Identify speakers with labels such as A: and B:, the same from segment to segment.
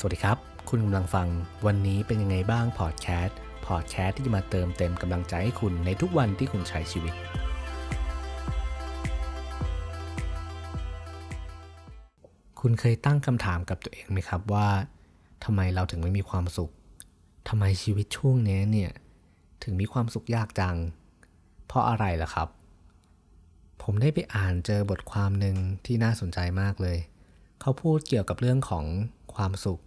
A: สวัสดีครับ คุณกำลังฟังวันนี้เป็นยังไงบ้างพอดแคสต์พอดแคสต์ที่จะมาเติมเต็มกำลังใจให้คุณในทุกวันที่คุณใช้ชีวิต คุณเคยตั้งคำถามกับตัวเองไหมครับว่าทำไมเราถึงไม่มีความสุขทำไมชีวิตช่วงนี้เนี่ยถึงมีความสุขยากจัง เพราะอะไรล่ะครับ ผมได้ไปอ่านเจอบทความหนึ่งที่น่าสนใจมากเลย เขาพูดเกี่ยวกับเรื่องของความสุข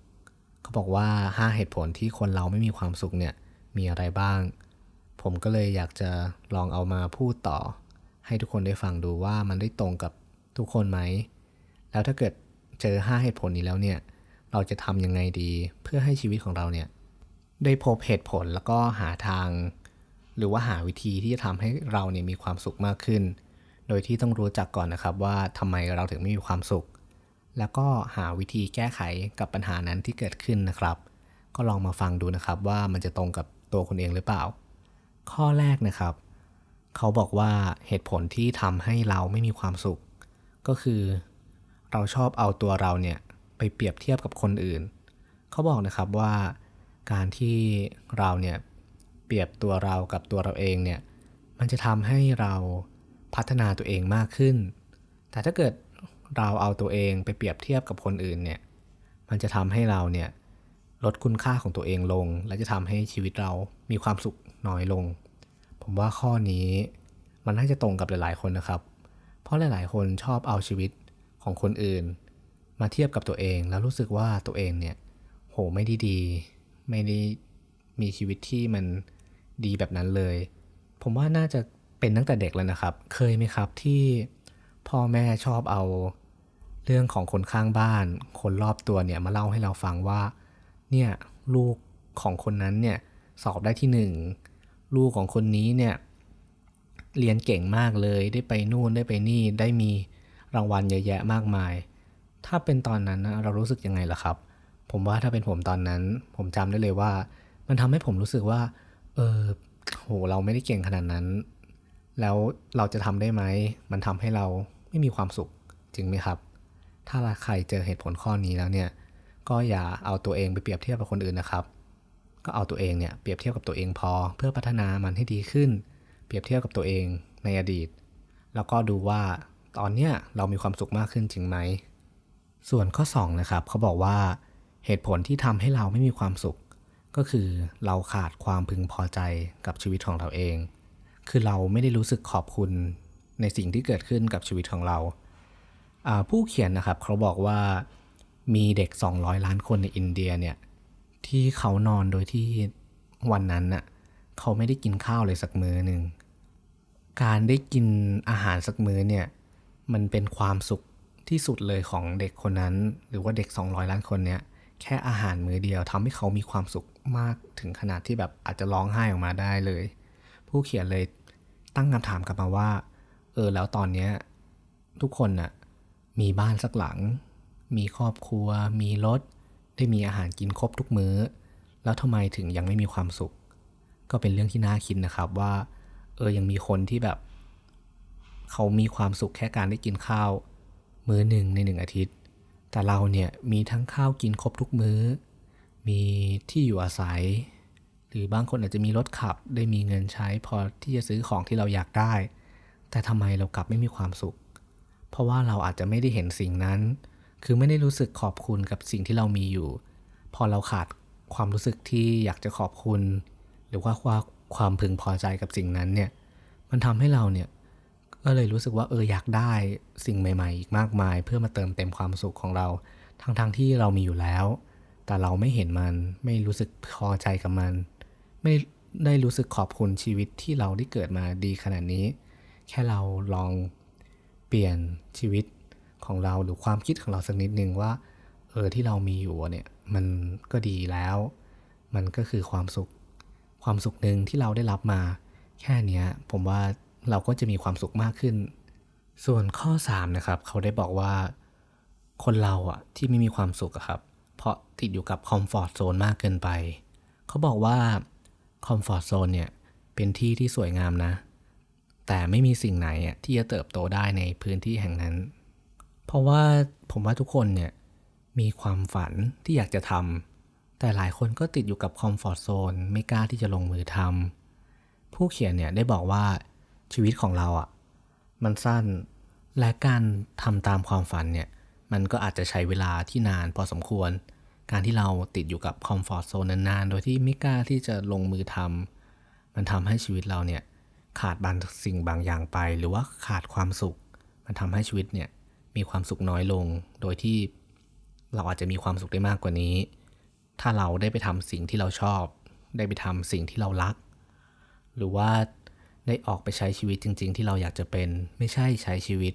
A: เขาบอกว่า 5 เหตุผลที่คนเราไม่มีความสุขเนี่ยมีอะไรบ้าง ผมก็เลยอยากจะลองเอามาพูดต่อ ให้ทุกคนได้ฟังดูว่ามันได้ตรงกับทุกคนไหม แล้วถ้าเกิดเจอ 5 เหตุผลนี้แล้วเนี่ย เราจะทำยังไงดีเพื่อให้ชีวิตของเราเนี่ยได้พบเหตุผลแล้วก็หาทาง หรือว่าหาวิธีที่จะทำให้เราเนี่ยมีความสุขมากขึ้น โดยที่ต้องรู้จักก่อนนะครับว่าทำไมเราถึงไม่มีความสุข แล้วก็หาวิธีแก้ไขกับปัญหานั้นที่เกิดขึ้นนะครับ ก็ลองมาฟังดูนะครับว่ามันจะตรงกับตัวคุณเองหรือเปล่า ข้อแรกนะครับ เขาบอกว่าเหตุผลที่ทำให้เราไม่มีความสุข ก็คือ เราชอบเอาตัวเราเนี่ยไปเปรียบเทียบกับคนอื่น เขาบอกนะครับว่าการที่เราเนี่ยเปรียบตัวเรากับตัวเราเองเนี่ยมันจะทำให้เราพัฒนาตัวเองมากขึ้น แต่ถ้าเกิด เราเอาตัวเองไปเปรียบเทียบกับคนอื่นเนี่ย มันจะทำให้เราเนี่ยลดคุณค่าของตัวเองลง และจะทำให้ชีวิตเรามีความสุขน้อยลง ผมว่าข้อนี้มันน่าจะตรงกับหลาย ๆ คนนะครับ เพราะหลาย ๆ คนชอบเอาชีวิตของคนอื่น มาเทียบกับตัวเองแล้วรู้สึกว่าตัวเองเนี่ยโหไม่ได้ดี ไม่ได้มีชีวิตที่มันดีแบบนั้นเลย ผมว่าน่าจะเป็นตั้งแต่เด็กแล้วนะครับ เคยไหมครับที่พ่อแม่ชอบเอา เรื่องของคนข้างบ้าน คนรอบตัวเนี่ยมาเล่าให้เราฟังว่าเนี่ยลูกของคนนั้นเนี่ยสอบได้ที่หนึ่งลูกของคนนี้เนี่ยเรียนเก่งมากเลยได้ไปนู่นได้ไปนี่ได้มีรางวัลเยอะแยะมากมาย ถ้าเป็นตอนนั้นนะเรารู้สึกยังไงล่ะครับ ผมว่าถ้าเป็นผมตอนนั้น ผมจำได้เลยว่า มันทำให้ผมรู้สึกว่า เออโหเราไม่ได้เก่งขนาดนั้น แล้วเราจะทำได้ไหมมันทำให้เราไม่มีความสุขจริงไหมครับ ถ้าใครเจอเหตุผลข้อนี้แล้วเนี่ย ก็อย่าเอาตัวเองไปเปรียบเทียบกับคนอื่นนะครับ ก็เอาตัวเองเนี่ยเปรียบเทียบกับตัวเองพอ เพื่อพัฒนามันให้ดีขึ้น เปรียบเทียบกับตัวเองในอดีต แล้วก็ดูว่าตอนเนี้ยเรามีความสุขมากขึ้นจริงไหม ส่วนข้อ2นะครับเขาบอกว่าเหตุผลที่ทำให้เราไม่มีความสุข ก็คือเราขาดความพึงพอใจกับชีวิตของเราเอง คือเราไม่ได้รู้สึกขอบคุณในสิ่งที่เกิดขึ้นกับชีวิตของเรา ผู้เขียนนะครับเขาบอกว่ามีเด็ก 200 ล้านคนในอินเดียเนี่ยที่เขานอนโดยที่วันนั้นน่ะเขาไม่ได้กินข้าวเลยสักมื้อหนึ่งการได้กินอาหารสักมื้อเนี่ยมันเป็นความสุขที่สุดเลยของเด็กคนนั้น หรือว่าเด็ก 200 ล้านคนเนี่ยแค่อาหารมื้อเดียวทำให้เขามีความสุขมากถึงขนาดที่แบบอาจจะร้องไห้ออกมาได้เลย ผู้เขียนเลยตั้งคำถามกลับมาว่า เออแล้วตอนเนี้ยทุกคนน่ะ มีบ้านสักหลัง มีครอบครัว มีรถ ได้มีอาหารกินครบทุกมื้อ แล้วทำไมถึงยังไม่มีความสุข ก็เป็นเรื่องที่น่าคิดนะครับว่า เออยังมีคนที่แบบ เขามีความสุขแค่การได้กินข้าว มื้อหนึ่งในหนึ่งอาทิตย์ แต่เราเนี่ยมีทั้งข้าวกินครบทุกมื้อ มีที่อยู่อาศัย หรือบางคนอาจจะมีรถขับได้มีเงินใช้พอที่จะซื้อของที่เราอยากได้ แต่ทำไมเรากลับไม่มีความสุข เพราะว่าเราอาจจะไม่ได้เห็นสิ่งนั้น คือไม่ได้รู้สึกขอบคุณกับสิ่งที่เรามีอยู่ พอเราขาดความรู้สึกที่อยากจะขอบคุณ หรือว่าความพึงพอใจกับสิ่งนั้นเนี่ย มันทำให้เราเนี่ยก็เลยรู้สึกว่าเอออยากได้สิ่งใหม่ ๆ อีกมากมาย เพื่อมาเติมเต็มความสุขของเรา ทั้งๆทที่เรามีอยู่แล้ว แต่เราไม่เห็นมันไม่รู้สึกพอใจกับมัน ไม่ได้รู้สึกขอบคุณชีวิตที่เราได้เกิดมาดีขนาดนี้ แค่เราลอง เปลี่ยนชีวิตของเราหรือความคิดของเราสักนิดนึงว่า เออที่เรามีอยู่เนี่ยมันก็ดีแล้ว มันก็คือความสุข ความสุขหนึ่งที่เราได้รับมา แค่นี้ผมว่าเราก็จะมีความสุขมากขึ้น ส่วนข้อ 3 นะครับ เขาได้บอกว่า คนเราอะที่ไม่มีความสุขครับ เพราะติดอยู่กับคอมฟอร์ทโซนมากเกินไป เขาบอกว่าคอมฟอร์ทโซนเนี่ยเป็นที่ที่สวยงามนะ แต่ไม่มีสิ่งไหนที่จะเติบโตได้ในพื้นที่แห่งนั้น เพราะว่าผมว่าทุกคนเนี่ยมีความฝันที่อยากจะทำแต่หลายคนก็ติดอยู่กับคอมฟอร์ทโซนไม่กล้าที่จะลงมือทำผู้เขียนเนี่ยได้บอกว่าชีวิตของเราอะมันสั้นและการทำตามความฝันเนี่ยมันก็อาจจะใช้เวลาที่นานพอสมควร การที่เราติดอยู่กับคอมฟอร์ทโซนนานๆ โดยที่ไม่กล้าที่จะลงมือทำมันทำให้ชีวิตเราเนี่ย ขาดบางสิ่งบางอย่างไป หรือว่าขาดความสุข มันทำให้ชีวิตเนี่ยมีความสุขน้อยลง โดยที่เราอาจจะมีความสุขได้มากกว่านี้ ถ้าเราได้ไปทำสิ่งที่เราชอบ ได้ไปทำสิ่งที่เรารัก หรือว่าได้ออกไปใช้ชีวิตจริง ๆ ที่เราอยากจะเป็นไม่ใช่ใช้ชีวิต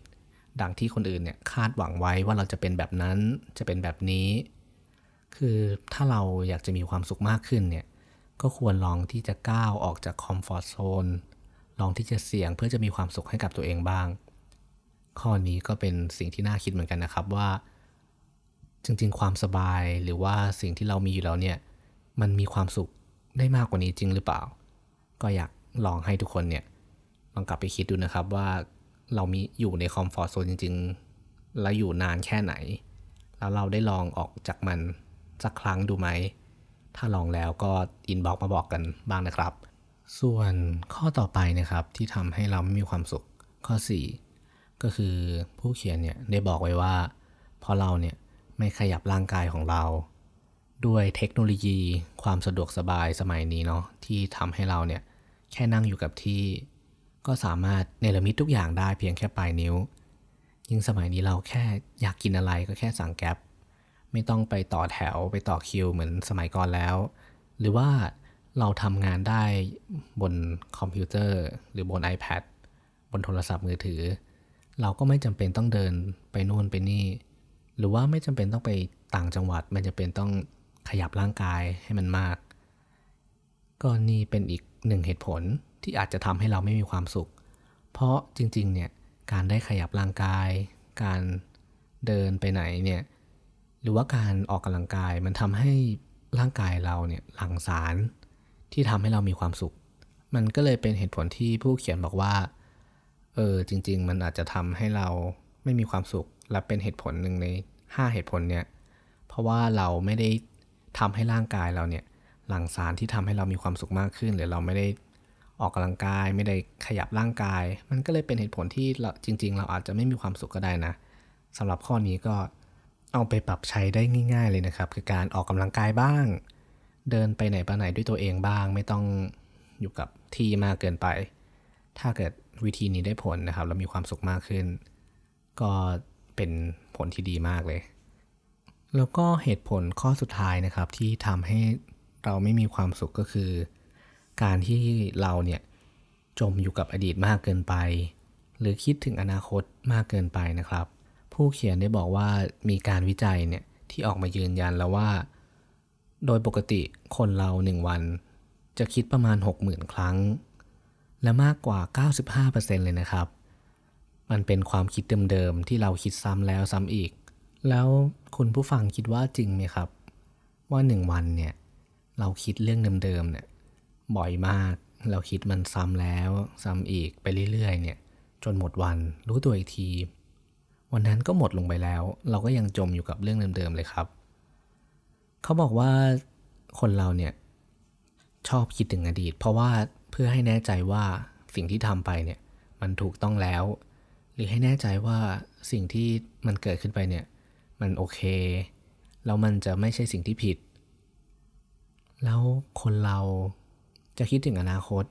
A: ดังที่คนอื่นเนี่ยคาดหวังไว้ว่าเราจะเป็นแบบนั้นจะเป็นแบบนี้ คือถ้าเราอยากจะมีความสุขมากขึ้นเนี่ยก็ควรลองที่จะก้าวออกจากคอมฟอร์ทโซน ลองที่จะเสี่ยงเพื่อจะมีความสุขให้กับตัวเองบ้าง ข้อนี้ก็เป็นสิ่งที่น่าคิดเหมือนกันนะครับว่า จริงๆ ความสบายหรือว่าสิ่งที่เรามีอยู่แล้วเนี่ยมันมีความสุขได้มากกว่านี้จริงหรือเปล่า ก็อยากลองให้ทุกคนเนี่ยลองกลับไปคิดดูนะครับว่าเรามีอยู่ในคอมฟอร์ทโซนจริง ๆ แล้วอยู่นานแค่ไหน แล้วเราได้ลองออกจากมันสักครั้งดูไหม ถ้าลองแล้วก็อินบ็อกมาบอกกันบ้างนะครับ ส่วนข้อต่อไปนะครับที่ทำให้เราไม่มีความสุขข้อ 4 ก็คือผู้เขียนเนี่ยได้บอกไว้ว่าพราะเราเนี่ยไม่ขยับร่างกายของเรา ด้วยเทคโนโลยี ความสะดวกสบายสมัยนี้เนาะที่ทำให้เราเนี่ยแค่นั่งอยู่กับที่ ก็สามารถเนรมิตทุกอย่างได้เพียงแค่ปลายนิ้ว ยิ่งสมัยนี้เราแค่อยากกินอะไรก็แค่สั่งแก๊ปไม่ต้องไปต่อแถวไปต่อคิวเหมือนสมัยก่อนแล้ว หรือว่า เราทำงานได้บนคอมพิวเตอร์ หรือบน iPad บนโทรศัพท์มือถือ เราก็ไม่จำเป็นต้องเดินไปนู่นไปนี่ หรือว่าไม่จำเป็นต้องไปต่างจังหวัด ไม่จำเป็นต้องขยับร่างกายให้มันมาก ก็นี่เป็นอีกหนึ่งเหตุผลที่อาจจะทำให้เราไม่มีความสุข เพราะจริงๆเนี่ยการได้ขยับร่างกาย การเดินไปไหนเนี่ยหรือว่าการออกกำลังกายมันทำให้ร่างกายเราเนี่ยหลั่งสาร ที่ทำให้เรามีความสุข มันก็เลยเป็นเหตุผลที่ผู้เขียนบอกว่า เออจริง ๆ มันอาจจะทำให้เราไม่มีความสุข และเป็นเหตุผลหนึ่งใน 5 เหตุผลเนี่ย เพราะว่าเราไม่ได้ทำให้ร่างกายเราเนี่ยหลั่งสารที่ทำให้เรามีความสุขมากขึ้น หรือเราไม่ได้ออกกำลังกายไม่ได้ขยับร่างกาย มันก็เลยเป็นเหตุผลที่เราจริง ๆ เราอาจจะไม่มีความสุขก็ได้นะสำหรับข้อนี้ก็เอาไปปรับใช้ได้ง่าย ๆ เลยนะครับ คือการออกกำลังกายบ้าง เดินไปไหนไปไหนด้วยตัวเองบ้าง ไม่ต้องอยู่กับที่มากเกินไป ถ้าเกิดวิธีนี้ได้ผลนะครับ แล้วมีความสุขมากขึ้น ก็เป็นผลที่ดีมากเลย แล้วก็เหตุผลข้อสุดท้ายนะครับที่ทำให้เราไม่มีความสุขก็คือ การที่เราเนี่ยจมอยู่กับอดีตมากเกินไป หรือคิดถึงอนาคตมากเกินไปนะครับ ผู้เขียนได้บอกว่ามีการวิจัยเนี่ยที่ออกมายืนยันแล้วว่า โดยปกติคนเราหนึ่งวัน จะคิดประมาณ 60,000 ครั้ง และมากกว่า 95%เลยนะครับ มันเป็นความคิดเดิมๆ ที่เราคิดซ้ำแล้วซ้ำอีก แล้วคุณผู้ฟังคิดว่าจริงไหมครับ ว่าหนึ่งวันเนี่ย เราคิดเรื่องเดิมๆเนี่ยบ่อยมากเราคิดมันซ้ำแล้วซ้ำอีกไปเรื่อยๆ เนี่ย จนหมดวันรู้ตัวอีกที วันนั้นก็หมดลงไปแล้ว เราก็ยังจมอยู่กับเรื่องเดิมๆเลยครับ เขาบอกว่าคนเราเนี่ยชอบคิดถึงอดีต เพราะว่าเพื่อให้แน่ใจว่าสิ่งที่ทำไปเนี่ยมันถูกต้องแล้ว หรือให้แน่ใจว่าสิ่งที่มันเกิดขึ้นไปเนี่ยมันโอเค แล้วมันจะไม่ใช่สิ่งที่ผิด แล้วคนเราจะคิดถึงอนาคต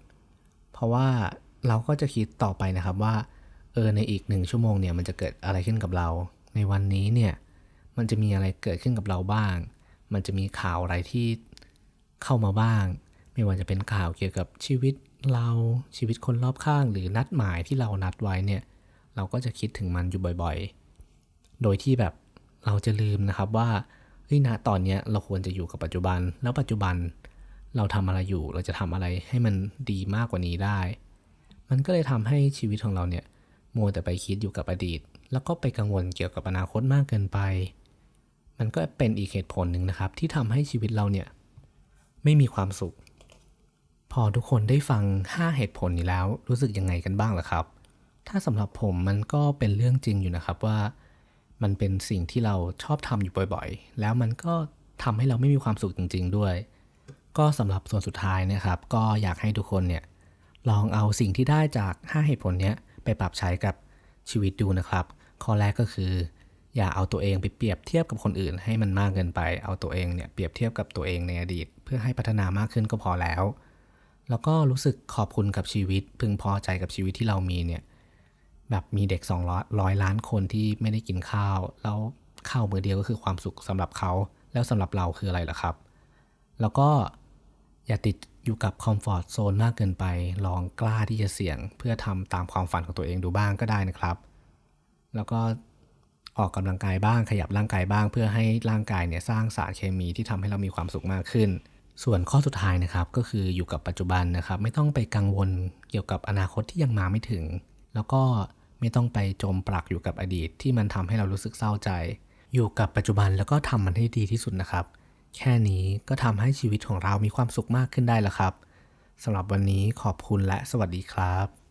A: เพราะว่าเราก็จะคิดต่อไปนะครับว่าเออในอีกหนึ่งชั่วโมงเนี่ยมันจะเกิดอะไรขึ้นกับเรา ในวันนี้เนี่ยมันจะมีอะไรเกิดขึ้นกับเราบ้าง มันจะมีข่าวอะไรที่เข้ามาบ้าง ไม่ว่าจะเป็นข่าวเกี่ยวกับชีวิตเราชีวิตคนรอบข้าง หรือนัดหมายที่เรานัดไว้เนี่ย เราก็จะคิดถึงมันอยู่บ่อยๆ โดยที่แบบเราจะลืมนะครับว่าเฮ้ยณตอนเนี้ยเราควรจะอยู่กับปัจจุบัน แล้วปัจจุบันเราทำอะไรอยู่ เราจะทำอะไรให้มันดีมากกว่านี้ได้ มันก็เลยทำให้ชีวิตของเราเนี่ยมัวแต่ไปคิดอยู่กับอดีต แล้วก็ไปกังวลเกี่ยวกับอนาคตมากเกินไป มันก็เป็นอีกเหตุผลหนึ่งนะครับ ที่ทำให้ชีวิตเราเนี่ยไม่มีความสุข พอทุกคนได้ฟัง 5 เหตุผลนี้แล้วรู้สึกยังไงกันบ้างล่ะครับ ถ้าสำหรับผมมันก็เป็นเรื่องจริงอยู่นะครับว่า มันเป็นสิ่งที่เราชอบทำอยู่บ่อยๆ แล้วมันก็ทำให้เราไม่มีความสุขจริง ๆ ด้วย ก็สำหรับส่วนสุดท้ายนะครับ ก็อยากให้ทุกคนเนี่ยลองเอาสิ่งที่ได้จาก 5 เหตุผลเนี้ยไปปรับใช้กับชีวิตดูนะครับ ข้อแรกก็คือ อย่าเอาตัวเองไปเปรียบเทียบกับคนอื่นให้มันมากเกินไป เอาตัวเองเนี่ยเปรียบเทียบกับตัวเองในอดีต เพื่อให้พัฒนามากขึ้นก็พอแล้ว แล้วก็รู้สึกขอบคุณกับชีวิต พึงพอใจกับชีวิตที่เรามีเนี่ยแบบมีเด็ก200ร้อยล้านคนที่ไม่ได้กินข้าว แล้วข้าวมื้อเดียวก็คือความสุขสำหรับเขา แล้วสำหรับเราคืออะไรล่ะครับ แล้วก็อย่าติดอยู่กับคอมฟอร์ทโซนมากเกินไป ลองกล้าที่จะเสี่ยง เพื่อทำตามความฝันของตัวเองดูบ้างก็ได้นะครับ แล้วก็ ออกกำลังกายบ้างขยับร่างกายบ้าง เพื่อให้ร่างกายเนี่ยสร้างสารเคมีที่ทำให้เรามีความสุขมากขึ้น ส่วนข้อสุดท้ายนะครับก็คืออยู่กับปัจจุบันนะครับ ไม่ต้องไปกังวลเกี่ยวกับอนาคตที่ยังมาไม่ถึง แล้วก็ไม่ต้องไปจมปลักอยู่กับอดีต ที่มันทำให้เรารู้สึกเศร้าใจ อยู่กับปัจจุบันแล้วก็ทำมันให้ดีที่สุดนะครับ แค่นี้ก็ทำให้ชีวิตของเรามีความสุขมากขึ้นได้แล้วครับสำหรับวันนี้ขอบคุณและสวัสดีครับ